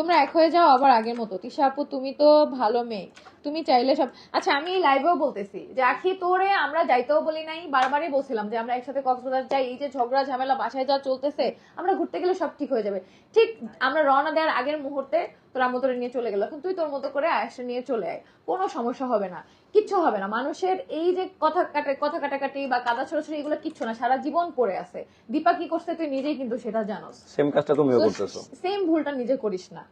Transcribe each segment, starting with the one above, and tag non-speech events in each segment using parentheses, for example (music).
তোমরা এক হয়ে যাও আবার আগের মতো। তিশা আপু তুমি তো ভালো মেয়ে। তুমি চাইলে সব আচ্ছা আমি এই লাইভেও বলতেছি যে আখি তোরে আমরা যাইতেও বলি নাই বারবারই বলছিলাম যে আমরা একসাথে কক্সবাজার যাই এই যে ঝগড়া ঝামেলা বাসায় যা চলতেছে আমরা ঘুরতে গেলে সব ঠিক হয়ে যাবে। ঠিক আমরা রওনা দেওয়ার আগের মুহূর্তে তোর তোরে নিয়ে চলে গেল এখন তুই তোর মতো করে আয়সা নিয়ে চলে আয়। কোনো সমস্যা হবে না কিচ্ছু হবে না। মানুষের এই যে কথা কাটা কথা কাটাকাটি বা কাদা ছোড়াছড়ি এগুলো কিচ্ছু না সারা জীবন পড়ে আছে। দীপা কি করছে তুই নিজেই কিন্তু সেটা জানোস। সেম কাজটা তুমিও করতেছো। সেম ভুলটা নিজে করিস না।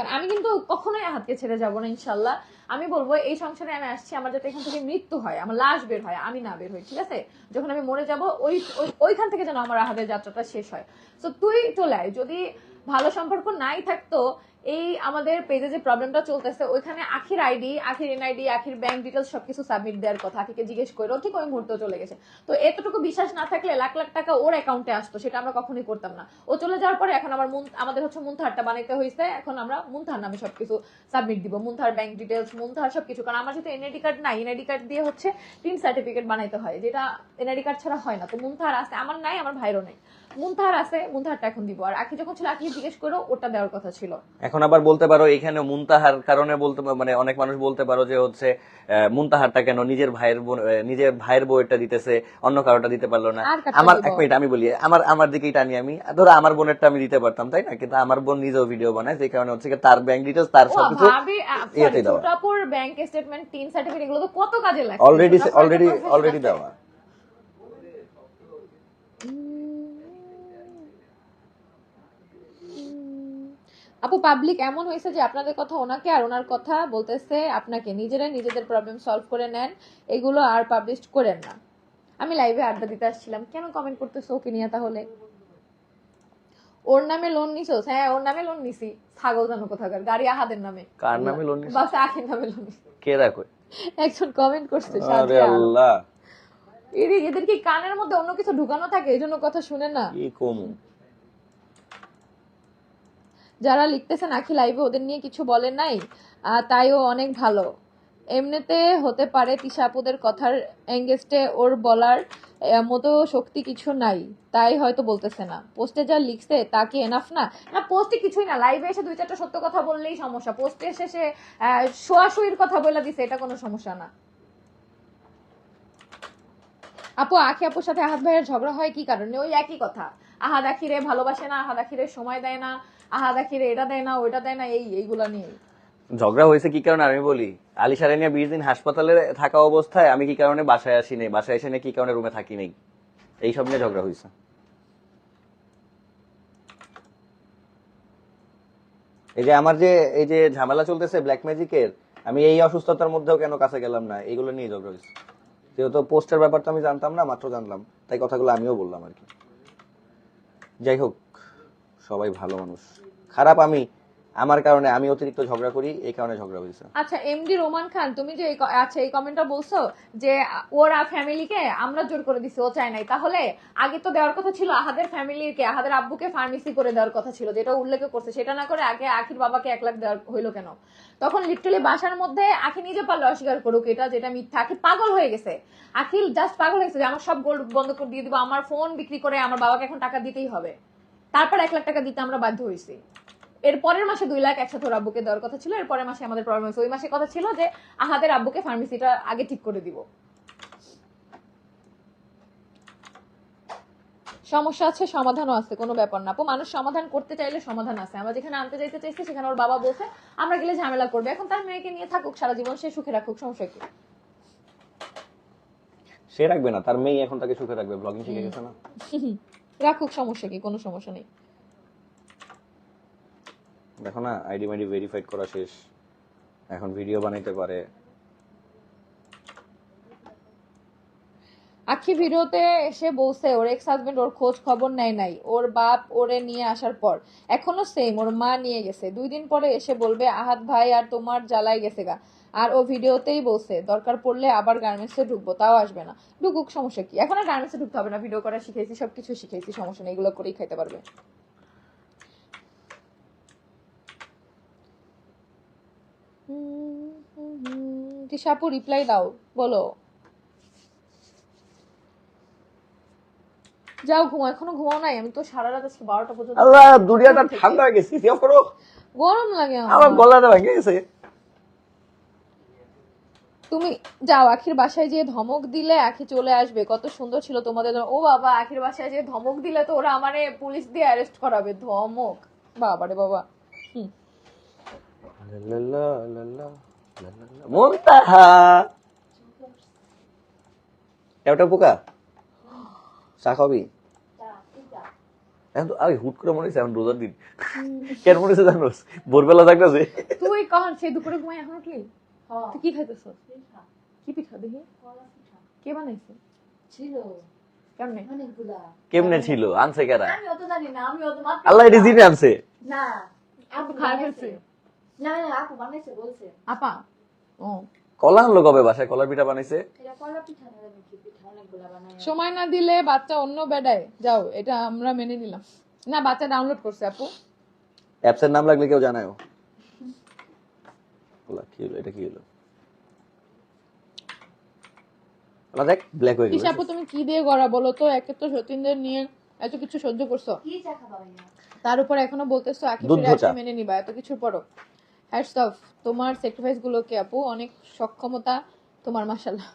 কারণ আমি কিন্তু কখনোই হাতকে ছেড়ে যাব না ইনশাল্লাহ আমি বলব, এই সংসারে আমি আসছি, আমার যাতে এখান থেকে মৃত্যু হয়, আমার লাশ বের হয়, আমি না বের হই, ঠিক আছে? যখন আমি মরে যাব, ওই, ওই- ওইখান থেকে যেন আমার আহাদের যাত্রাটা শেষ হয়। তো তুই চলে আয়, যদি ভালো সম্পর্ক নাই থাকতো এই আমাদের পেজে যে প্রবলেমটা চলতেছে, ওইখানে আখির আইডি আখির এনআইডি আখির ব্যাংক ডিটেলস সবকিছু সাবমিট দেওয়ার কথা। আখিকে জিজ্ঞেস করে ঠিক ওই মুহূর্তে চলে গেছে। তো এতটুকু বিশ্বাস না থাকলে লাখ লাখ টাকা ওর অ্যাকাউন্টে আসতো, সেটা আমরা কখনোই করতাম না। ও চলে যাওয়ার পরে এখন আমার আমাদের হচ্ছে মুনথারটা বানাইতে হয়েছে এখন আমরা মুনথার নামে সবকিছু সাবমিট দিব। মুনথার ব্যাংক ডিটেলস মুনথার সবকিছু, কারণ আমার যেহেতু এনআইডি কার্ড নাই এনআইডি কার্ড দিয়ে হচ্ছে তিন সার্টিফিকেট বানাইতে হয়, যেটা এনআইডি কার্ড ছাড়া হয় না। তো মুনথার আছে, আমার নাই, আমার ভাইরও নেই। মুনথার আছে মুনথারটা এখন দিব। আর আখি যখন ছিল আখি জিজ্ঞেস করো ওটা দেওয়ার কথা ছিল। এখন আবার বলতে পারো এখানে মুনতাহার কারণে বলতে মানে অনেক মানুষ বলতে পারো যে হচ্ছে মুনতাহারটা কেন নিজের ভাইয়ের নিজের ভাইয়ের বউয়েরটা দিতেছে অন্য কারোটা দিতে পারল না। আমার এক মিনিট আমি বলি আমার আমার দিকেই টানি আমি। ধরো আমার বোনেরটা আমি দিতে পারতাম তাই না? কিন্তু আমার বোন নিজেও ভিডিও বানায় যে কারণে হচ্ছে তার ব্যাংক ডিটেলস তার ও সবকিছু ইয়েতে দেওয়া। ব্যাংক স্টেটমেন্ট তিন সার্টিফিকেট এগুলো তো কত কাজে লাগে অলরেডি অলরেডি অলরেডি। দেওয়া। আপু পাবলিক এমন হয়েছে যে আপনাদের কথা ওনাকে আর ওনার কথা বলতেছে আপনাকে। নিজেরাই নিজেদের প্রবলেম সলভ করে নেন এগুলো আর পাবলিশ করেন না। আমি লাইভে আড্ডা দিতে আসছিলাম। কেন কমেন্ট করতেছো ওকে নিয়ে তাহলে? ওর নামে লোন নিছোস হ্যাঁ ওর নামে লোন নিছি। ছাগল জানো কোথাকার। গাড়ি আহাদের নামে। কার নামে লোন নিছো? বাস আখির নামে লোন নিছি। কে রাখো একজন কমেন্ট করছে আরে আল্লাহ। এরে এদের কি কানের মধ্যে অন্য কিছু ঢুকানো থাকে? এই জন্য কথা শুনে না। কি কমু? যারা লিখতেছেন আখি লাইভে ওদের নিয়ে কিছু বলেন নাই তাইও অনেক ভালো। এমনিতে হতে পারে তিশাপুদের কথার এঙ্গেস্টে ওর বলার মতো শক্তি কিছু নাই, তাই হয়তো বলতেছে না। পোস্টে যা লিখছে, তা কি এনাফ না? না পোস্টে কিছুই না লাইভে এসে দুই চারটা সত্য কথা বললেই সমস্যা। পোস্টে এসে সে শোয়াশুয়ির কথা বলে দিছে, এটা কোনো সমস্যা না। আপু, আখি আপুর সাথে আহাদ ভাইয়ের ঝগড়া হয় কি কারণে? ওই একই কথা। আহাদ আখিরে ভালোবাসে না আহাদ আখিরে সময় দেয় না। আহাদ আখিরে এটা দেয় না, ওইটা দেয় না, এই, এইগুলা নিয়ে। ঝগড়া হয়েছে কি কারণে? আমি বলি আলিশারে নিয়ে বিশ দিন হাসপাতালে থাকা অবস্থায় আমি কি কারণে বাসায় আসি নাই? বাসায় এসে নিয়ে কি কারণে রুমে থাকি নেই? এই সব নিয়ে ঝগড়া হয়েছে। এই যে আমার যে, এই যে ঝামেলা চলতেছে ব্ল্যাক ম্যাজিকের আমি এই অসুস্থতার মধ্যেও কেন কাছে গেলাম না? এগুলো নিয়ে ঝগড়া হয়েছে। যেহেতু পোস্টের ব্যাপারটা আমি জানতাম না, মাত্র জানলাম। তাই কথাগুলো আমিও বললাম আর কি। যাই হোক সবাই ভালো মানুষ। খারাপ আমি, আমার কারণে আমি অতিরিক্ত ঝগড়া করি, এই কারণে ঝগড়া হয়েছে। আচ্ছা এমডি রোমান খান, তুমি যে আচ্ছা এই কমেন্টটা বলছো যে ওরা ফ্যামিলিকে আমরা জোর করে দিছি, ও চায় নাই। তাহলে আগে তো দেওয়ার কথা ছিল আহাদের ফ্যামিলিকে আহাদের আব্বুকে ফার্মেসি করে দেওয়ার কথা ছিল, যেটা উল্লেখ করছে। সেটা না করে আগে আখির বাবাকে এক লাখ দেওয়ার হইল কেন? তখন লিটারালি বাসার মধ্যে আখি নিজে পারল অস্বীকার করুক, এটা যেটা মিথ্যা। আখি পাগল হয়ে গেছে। আখিল জাস্ট পাগল হয়েছে যে, আমার সব গোল্ড বন্ধ করে দিয়ে দিব, আমার ফোন বিক্রি করে আমার বাবাকে এখন টাকা দিতেই হবে। তারপর এক লাখ টাকা দিতে আমরা বাধ্য হয়েছি এর পরের মাসে দুই লাখ একসাথে ওর আব্বুকে দেওয়ার কথা ছিল এর পরের মাসে আমাদের প্রবলেম হয়েছে। ওই মাসে কথা ছিল যে আহাদের আব্বুকে ফার্মেসিটা আগে ঠিক করে দিব। সমস্যা আছে সমাধানও আছে কোনো ব্যাপার না। আপু মানুষ সমাধান করতে চাইলে সমাধান আছে। আমরা যেখানে আনতে যাইতে চাইছি সেখানে ওর বাবা বলছে আমরা গেলে ঝামেলা করবে। এখন তার মেয়েকে নিয়ে থাকুক সারা জীবন সে সুখে রাখুক সমস্যা কি? সে রাখবে না তার মেয়ে এখন তাকে সুখে রাখবে ব্লগিং শিখে গেছে না? (laughs) রাখুক সমস্যা কি? কোনো সমস্যা নেই। দেখো না আইডি মাইডি ভেরিফাইড করা শেষ। এখন ভিডিও বানাইতে পারে। আখি ভিডিওতে এসে বলছে ওর এক্স হাজবেন্ড ওর খোঁজ খবর নেয় নাই। ওর বাপ ওরে নিয়ে আসার পর। এখনও সেম ওর মা নিয়ে গেছে। দুই দিন পরে এসে বলবে আহাত ভাই আর তোমার জ্বালাই গেছে গা। আর ও ভিডিওতেই বলছে দরকার পড়লে আবার গার্মেন্টসে ঢুকবো। তাও আসবে না। ঢুকুক সমস্যা কি? এখন আর গার্মেন্টসে ঢুকতে হবে না। ভিডিও করা শিখেছি সবকিছু শিখেছি সমস্যা নেই। এগুলো করেই খাইতে পারবে। রিপ্লাই দাও। বলো। যাও ঘুমাও। এখনও ঘুমাও নাই? আমি তো সারা রাত আজকে বারোটা পর্যন্ত আল্লাহ দুনিয়াটা ঠান্ডা হয়ে গেছে। করো। গরম লাগে। আমার গলাটা ভেঙে গেছে। তুমি যাও আখির বাসায় যে ধমক দিলে আখি চলে আসবে। কত সুন্দর ছিল তোমাদের ও বাবা আখির বাসায় যে ধমক দিলে তো ওরা আমারে পুলিশ দিয়ে অ্যারেস্ট করাবে। ধমক। বাবা রে বাবা। হুম। পোকা চা খাবি? এখন তো আরে হুট করে মনে হচ্ছে এখন রোজার দিন। কেন মনে হচ্ছে জানোস? ভোরবেলা থাকতেছে তুই কখন? সেই দুপুরে ঘুমাই এখন উঠলি? তুই কি খাইতেছ কি পিঠা? দেখি? কে বানাইছে? ছিল। কেমনে? কেমনে ছিল? আনছে কেরা আমি অত জানি না আমি অত মাত্র আল্লাহ এটি জিনে আনছে। না। আপু খারাপ হয়েছে না না আপু বানাইছে বলছে। আপা? ও। কলা আনলো কবে বাসায়? কলার পিঠা বানাইছে? এটা কলা পিঠা না জানি কি পিঠা অনেকগুলা বানাই সময় না দিলে বাচ্চা অন্য বেডায়। যাও এটা আমরা মেনে নিলাম। না বাচ্চা ডাউনলোড করছে আপু। অ্যাপসের নাম লাগলে কেউ জানায় কি হলো? এটা কি হলো? ওলা দেখ ব্ল্যাক হয়ে গেল তুমি কি দিয়ে গড়া বলো তো? একে তো সতীনদের নিয়ে এত কিছু সহ্য করছ। কি চা খাবা তার উপর এখনও বলতেছো আকি ফিরে আসলে মেনে নিবা এত কিছুর পরও হ্যাটস অফ তোমার স্যাক্রিফাইস গুলোকে আপু? অনেক সক্ষমতা তোমার মাশাল্লাহ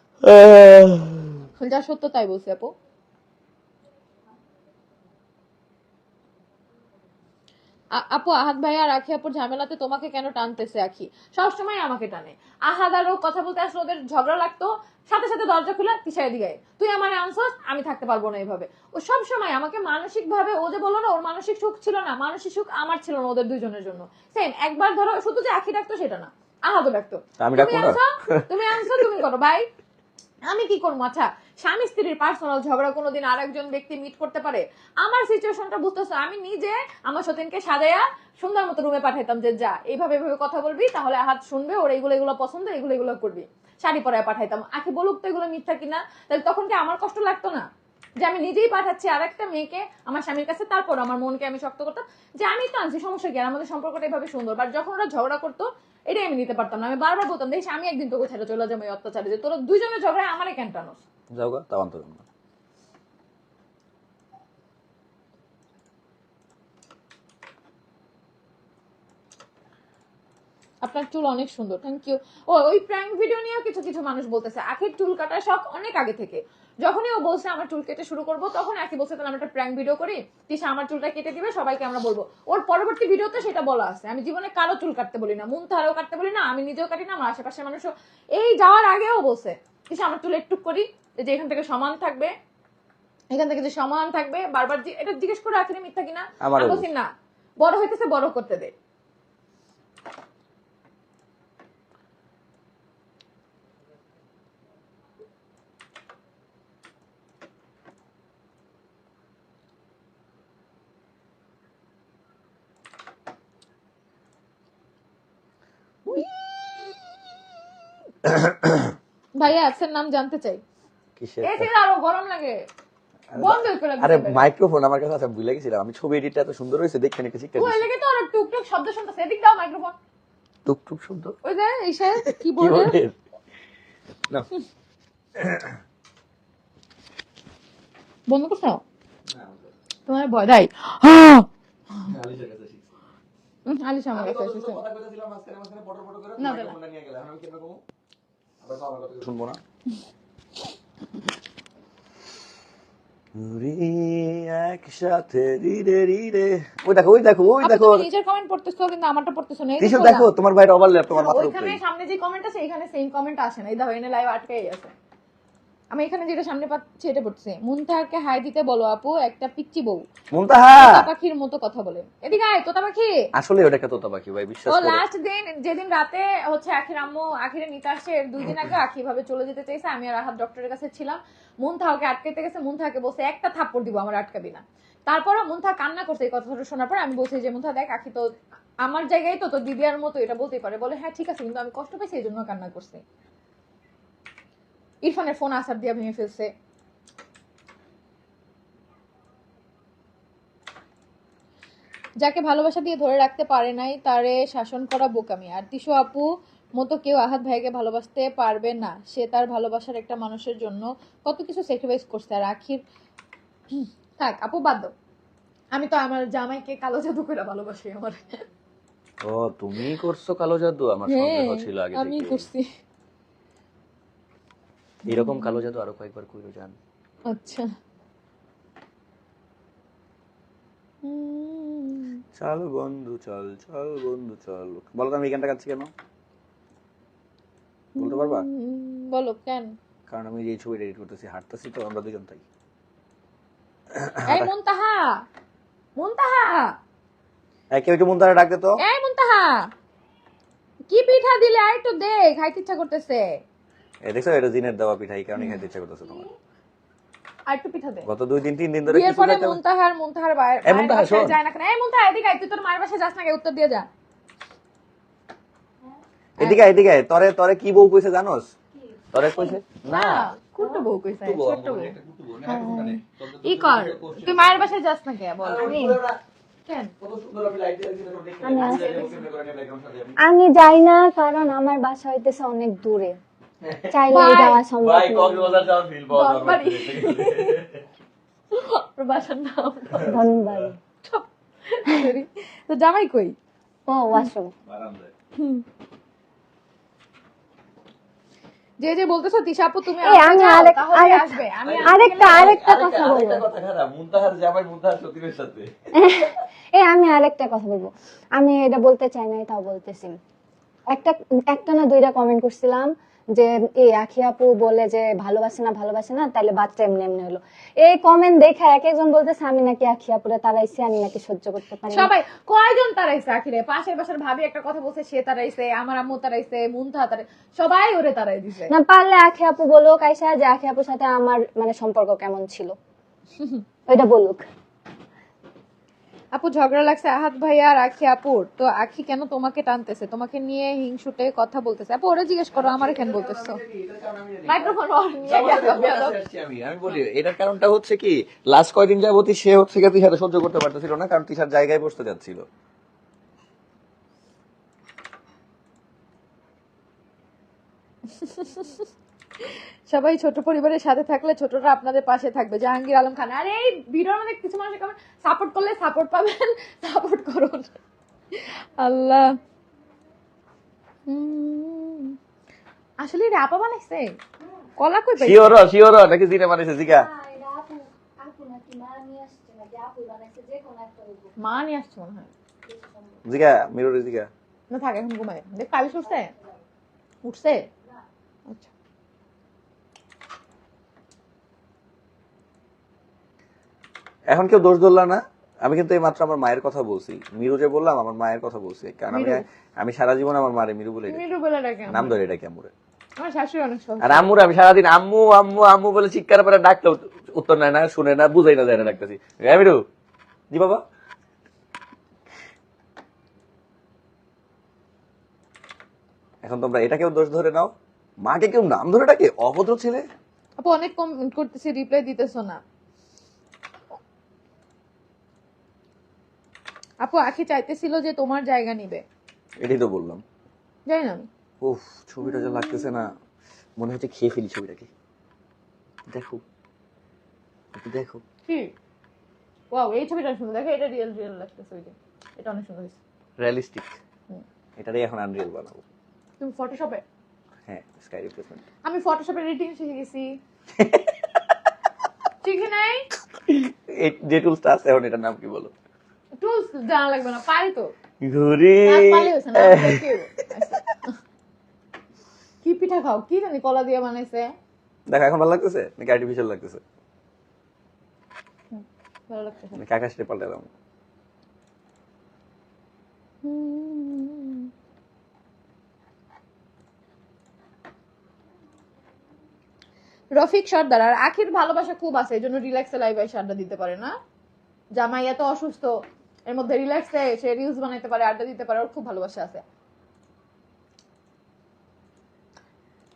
যা সত্য তাই বলছি আপু। আপু আহাদ ভাই আর আখি আপুর ঝামেলাতে তোমাকে কেন টানতেছে আখি? সবসময় আমাকে টানে। আহাদ আরও কথা বলতে আসলে ওদের ঝগড়া লাগতো। সাথে সাথে দরজা খুলে তিসাই দিকে তুই আমার আনসার আমি থাকতে পারব না এইভাবে। ও সব সময় আমাকে মানসিক ভাবে ও যে বলল না ওর মানসিক সুখ ছিল না মানসিক সুখ আমার ছিল না ওদের দুজনের জন্য। সেম একবার ধরো শুধু যে আখি ডাকতো সেটা না। আহাদও ডাকতো। তুমি আনছো তুমি আনছো তুমি করো ভাই আমি কি করব? আচ্ছা স্বামী স্ত্রীর পার্সোনাল ঝগড়া কোনোদিন আরেকজন ব্যক্তি মিট করতে পারে? আমার সিচুয়েশনটা বুঝতেছো? আমি নিজে আমার সতীনকে সাজাইয়া সুন্দর মতো রুমে পাঠাইতাম যে, যা, এইভাবে এভাবে কথা বলবি, তাহলে হাত শুনবে, ওর এইগুলো, এগুলো পছন্দ, এগুলো এগুলো করবি। শাড়ি পরায় পাঠাইতাম। আখি বলুক তো এগুলো মিথ্যা কিনা? তাহলে তখন কি আমার কষ্ট লাগতো না? যে আমি নিজেই পাঠাচ্ছি আর একটা মেয়েকে আমার স্বামীর কাছে তারপর আমার মনকে আমি শক্ত করতাম। যে আমি তো আনছি সমস্যা কি? আর আমাদের সম্পর্কটা এভাবে সুন্দর। বাট যখন ওরা ঝগড়া করতো এটাই আমি নিতে পারতাম না। আমি বারবার বলতাম দেখিস আমি একদিন তোকে ছেড়ে চলে যাব এই অত্যাচারে। যে তোরা দুইজনের ঝগড়ায় আমারে কেন টানোস? তাও আপনার চুল অনেক সুন্দর থ্যাংক ইউ ও ওই প্র্যাঙ্ক ভিডিও নিয়েও কিছু কিছু মানুষ বলতেছে আখের চুল কাটার শখ অনেক আগে থেকে। যখনই ও বলছে আমার চুল কেটে শুরু করব তখন আখি বলছে তাহলে আমরা একটা প্র্যাঙ্ক ভিডিও করি। তিশা আমার চুলটা কেটে দিবে সবাইকে আমরা বলব। ওর পরবর্তী ভিডিওতে সেটা বলা আছে। আমি জীবনে কারও চুল কাটতে বলি না মুন তারাও কাটতে বলি না আমি নিজেও কাটি না আমার আশেপাশের মানুষও। এই যাওয়ার আগেও বলছে তিশা আমার চুল একটু করি যে এখান থেকে সমান থাকবে এখান থেকে যে সমান থাকবে বারবার এটা জিজ্ঞেস করে আখিরে মিথ্যা কিনা? বলছি। না বড় হইতেছে বড় করতে দে। (coughs) ভাইয়া অ্যাপসের নাম জানতে চাই। কিসের এসে আরও গরম লাগে। বন্ধ করে আরে মাইক্রোফোন আমার কাছে আছে ভুলে গেছিলাম। আমি ছবি এডিটটা এত সুন্দর হয়েছে দেখে নাকি শিখতে ওই লেগে তো আর টুকটুক শব্দ শুনতেছে। এদিক দাও মাইক্রোফোন। টুক টুক শব্দ? ওই যে ইসে (laughs) কি বলে? না। (coughs) বন্ধ করছ? তোমার ভয় দেয় আলিশা আমার কাছে এসেছে। না। শুনব না। একসাথে রিরে রিরে ওই দেখো ওই দেখো ওই দেখো। নিজের কমেন্ট পড়তেছো কিন্তু আমারটা পড়তেছো না এই দেখো দেখো তোমার ভাইয়ের ওভারল্যাপ তোমার মাথার ওইখানে উপরে। সামনে যে কমেন্ট আছে এখানে সেম কমেন্ট আসে না। এই দেখো এনে লাইভ আটকে আছে আমি এখানে যেটা সামনে পাচ্ছি এটা পড়ছে। মুনতাহারকে হাই দিতে বলো আপু একটা পিচ্চি বউ। মুনতাহা তোতা পাখির মতো কথা বলে। এদিকে আয় তোতা পাখি আসলে ওটা একটা তোতা পাখি ভাই বিশ্বাস ও লাস্ট দিন যেদিন রাতে হচ্ছে আখির আম্মু আখিরে নিতে আসছে দুই দিন আগে আখি ভাবে চলে যেতে চাইছে আমি আর আহাত ডক্টরের কাছে ছিলাম। মুনথাকে আটকাইতে গেছে মুনথাকে বসে একটা থাপ্পড় দিব আমার আটকাবি না। তারপরে মুনথা কান্না করছে এই কথাটা শোনার পর আমি বলছি যে মুনথা দেখ আখি তো আমার জায়গায় তো তোর দিদিয়ার মতো এটা বলতেই পারে। বলে হ্যাঁ ঠিক আছে কিন্তু আমি কষ্ট পেয়েছি এই জন্য কান্না করছি। ইরফানের ফোন আসার দিয়ে ভেঙে ফেলছে। যাকে ভালোবাসা দিয়ে ধরে রাখতে পারে নাই তারে শাসন করা বোকামি। আর তিশু আপু মতো কেউ আহাত ভাইকে ভালোবাসতে পারবে না। সে তার ভালোবাসার একটা মানুষের জন্য কত কিছু স্যাক্রিফাইস করছে। আর আখির থাক আপু বাদ দাও। আমি তো আমার জামাইকে কালো জাদু করে ভালোবাসি আমার। ও তুমি করছ কালো জাদু? আমার সন্দেহ হ্যাঁ ছিল আগে আমি করছি। এরকম কালো জাদু আরও কয়েকবার কইরো জান। আচ্ছা। চল বন্ধু চল চল বন্ধু চল। বলো তো আমি এই গানটা গাচ্ছি কেন? বলতে পারবা? বলো কেন? কারণ আমি যে ছবি এডিট করতেছি হাঁটতেছি তো আমরা দুজন তাই। এই মুনতাহা! মুনতাহা! এই, কেউ একটু মন দ্বারা ডাকতে তো। এই মুনতাহা! কি পিঠা দিলে? আর একটু দে খাইতে ইচ্ছা করতেছে। এই দেখছ এটা জিনের দেওয়া পিঠা এই কারণে খেতে ইচ্ছা করতেছে তোমার আর একটু পিঠা দে গত দুই দিন তিন দিন ধরে কিছু পরে মুনতাহার মুনতাহার বাইরে এই মুনতাহা, শোন। যায় না কেন এই মুনতাহা এদিকে আয় তুই তোর মায়ের বাসায় যাস না উত্তর দিয়ে যা এদিকে এদিকে তরে তরে কি বউ কইছে জানোস তরে কইছে না কুট্টু বউ কইছে কুটু বউ, ছোট্ট বউ একটা কুটু বউ, না, একটা কুটু না, তোর তো- ই কর তুই মায়ের বাসায় যাস না কে বল আমি কেন কত সুন্দর আমি লাইট দিয়ে দিছি, তোর দেখতে আমি লাগছে, আসছি। এরকম কেমনে করে নিয়ে ব্যাকগ্রাউন্ড সাজিয়ে আমি। আমি যাই না কারণ আমার বাসা হইতেছে অনেক দূরে যাওয়া সম্ভব ভাই কক্সবাজার যাওয়ার ফিল পাওয়া যাবে। না। বাড়ি। (laughs) ওর বাসার নাম। ধনবাড়ি তো জামাই কই? ও ওয়াশরুম যে যে বলতেছো তিশা আপু তুমি আমি আসবে। আমি আরেকটা আরেকটা কথা বলব আরেকটা কথা খারাপ, মুনতাহার জামাই মুনতাহার সতীনের সাথে। (laughs) এই আমি আরেকটা কথা বলব। আমি এটা বলতে চাই না তাও বলতেছি। একটা একটা না দুইটা কমেন্ট করছিলাম। যে এই আখি আপু বলে যে ভালোবাসে না ভালোবাসে না তাহলে বাচ্চা এমনি এমনি হলো। এই কমেন্ট দেখে এক একজন বলতেছে আমি নাকি আখি আপুরে তারাইছি আমি নাকি সহ্য করতে পারি সবাই কয়জন তারাইছে আখিরে? পাশের বাসার ভাবি একটা কথা বলছে সে তারাইছে আমার আম্মু তারাইছে মুনথা তারাই সবাই ওরে তারাই দিছে। না পারলে আখি আপু বলুক আইসা যে আখি আপুর সাথে আমার মানে সম্পর্ক কেমন ছিল? (laughs) ওইটা বলুক। আপু ঝগড়া লাগছে। আহাত ভাই আর আখি আপুর। তো আখি কেন তোমাকে টানতেছে? তোমাকে নিয়ে হিংসুটে কথা বলতেছে। আপু ওরা জিজ্ঞেস করো আমার কেন বলতেছো? মাইক্রোফোন (laughs) আমি। বলি এটার কারণটা হচ্ছে কি লাস্ট কয়দিন যাবতই সে হচ্ছে কি তিশারে সহ্য করতে পারতেছিল না কারণ তিশার জায়গায় বসতে যাচ্ছিল। (laughs) সবাই ছোট পরিবারের সাথে থাকলে ছোটরা আপনাদের পাশে থাকবে। জাহাঙ্গীর আলম খান আর এই ভিডিওর মধ্যে কিছু মানুষ সাপোর্ট করলে সাপোর্ট পাবেন (laughs) সাপোর্ট করুন। আল্লাহ। আসলে এটা আপা বানাইছে? কলা কই পাইছে? শিওর শিওর নাকি জিনে মারিছে জিগা? মা নিয়ে আসছে বানাইছে মনে হয়। জিগা মিররে জিগা। না থাক এখন ঘুমায়। দেখ পালিশ উঠছে? উঠছে আচ্ছা। এখন কেউ দোষ ধরলা না। আমি কিন্তু এই মাত্র আমার মায়ের কথা বলছি। মিরু যে বললাম আমার মায়ের কথা বলছি। কারণ আমি আমি সারা জীবন আমার মারে মিরু বলে মিরু বলে ডাকে নাম ধরে এটা কেমন আর আম্মুর আমি সারাদিন আম্মু আম্মু আম্মু বলে চিৎকার করে ডাকতে উত্তর নেয় না শুনে না বুঝাই না যায় না ডাকতেছি। মিরু জি বাবা। এখন তোমরা এটাকেও দোষ ধরে নাও। মাকে কেউ নাম ধরে ডাকে? অভদ্র ছেলে। আপু অনেক কম করতেছি রিপ্লাই দিতেছো না। আপু আখি চাইতেছিল যে তোমার জায়গা নিবে। এটাই তো বললাম। জানি না আমি। উফ ছবিটা যা লাগতেছে না মনে হচ্ছে খেয়ে ফেলি ছবিটাকে। দেখো একটু দেখো। কি? ওয়াও এই ছবিটা সুন্দর। দেখো এটা রিয়েল রিয়েল লাগতেছে ওই যে। এটা অনেক সুন্দর হয়েছে। রিয়েলিস্টিক হুম। এটারই এখন আনরিয়েল বানাবো। তুমি ফটোশপে হ্যাঁ স্কাই রিপ্লেসমেন্ট আমি ফটোশপে এডিটিং শিখে গেছি। (laughs) শিখি নাই? এই যে টুলসটা আছে এখন এটার নাম কি বলো? টুলস জানা লাগবে না পারি তো। ঘুরি। কি পিঠা খাও? কি জানি কলা দিয়ে বানাইছে। দেখো এখন ভালো লাগতেছে? নাকি আর্টিফিশিয়াল লাগতেছে? ভালো লাগতেছে। নাকি আকাশ পাল্টালাম। রফিক সর্দার আর আখির ভালোবাসা খুব আছে এই জন্য রিল্যাক্সে লাইভ আড্ডা দিতে পারে না। জামাই এত অসুস্থ। এর মধ্যে রিল্যাক্স রিল্যাক্সে সে রিলস বানাইতে পারে আড্ডা দিতে পারে ওর খুব ভালোবাসা আছে।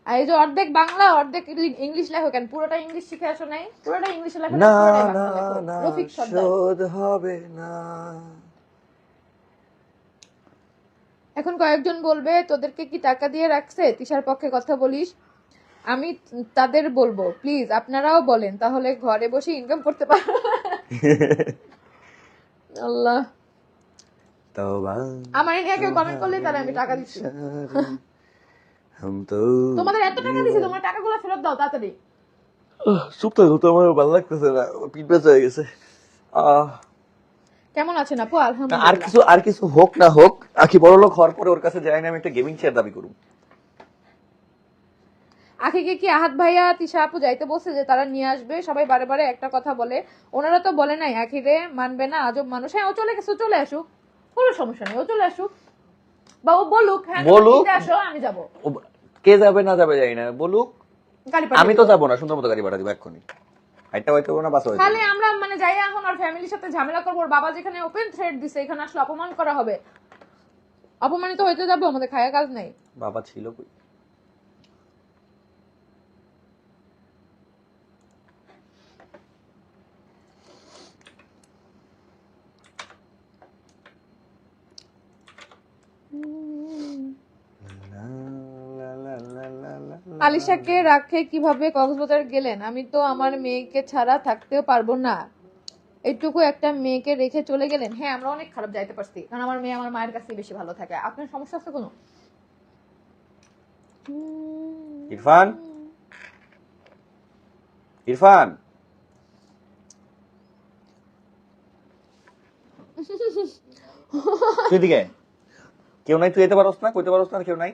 আর এই যে অর্ধেক বাংলা অর্ধেক ইংলিশ লেখো কেন পুরোটা ইংলিশ শিখে আসো নাই? পুরোটা ইংলিশে লেখো না না না রফিক শোধ হবে না। এখন কয়েকজন বলবে তোদেরকে কি টাকা দিয়ে রাখছে? তিশার পক্ষে কথা বলিস। আমি তাদের বলব। প্লিজ আপনারাও বলেন তাহলে ঘরে বসে ইনকাম করতে পার (laughs) আল্লাহ। আমার কেউ কমেন্ট করলে তাহলে আমি টাকা দিচ্ছি। তোমাদের এত টাকা দিছি টাকাগুলো ফেরত দাও তাড়াতাড়ি। ভালো লাগতেছে না গেছে। আহ কেমন আছেন আপু? আলহামদুলিল্লাহ। আর কিছু আর কিছু হোক না হোক আখি বড় লোক হওয়ার পরে ওর কাছে যাই না আমি একটা গেমিং চেয়ার দাবি করুন আখিকে কি আহাত ভাইয়া তিশা আপু যাইতে বলছে যে তারা নিয়ে আসবে? সবাই বারে বারে একটা কথা বলে। ওনারা তো বলে নাই আখিরে মানবে না আজব মানুষ। হ্যাঁ ও চলে গেছে চলে আসুক। কোনো সমস্যা নেই ও চলে আসুক। বা ও বলুক হ্যাঁ বলুক। আসো আমি যাব। কে যাবে না যাবে যাই না বলুক। আমি তো যাব না সুন্দর মতো গাড়ি দিব এক্ষুনি। হাইটটা হয়তো না বাস তাহলে আমরা মানে যাই এখন আর ফ্যামিলির সাথে ঝামেলা করব। বাবা যেখানে ওপেন থ্রেড দিছে এখানে আসলে অপমান করা হবে। অপমানিত হইতে যাব আমাদের খায়া কাজ নাই। বাবা ছিল কই? আলিশাকে রাখে কীভাবে? কক্সবাজার গেলেন? আমি তো আমার মেয়েকে ছাড়া থাকতেও পারব না। এইটুকু একটা মেয়েকে রেখে চলে গেলেন? হ্যাঁ আমরা অনেক খারাপ যাইতে পারছি। কারণ আমার মেয়ে আমার মায়ের কাছে বেশি ভালো থাকে। আপনার সমস্যা আছে কোনো? ইরফান? ইরফান? (laughs) তুই দিকে কেউ নাই তুই যেতে পারস না কইতে পারস না কেউ নাই।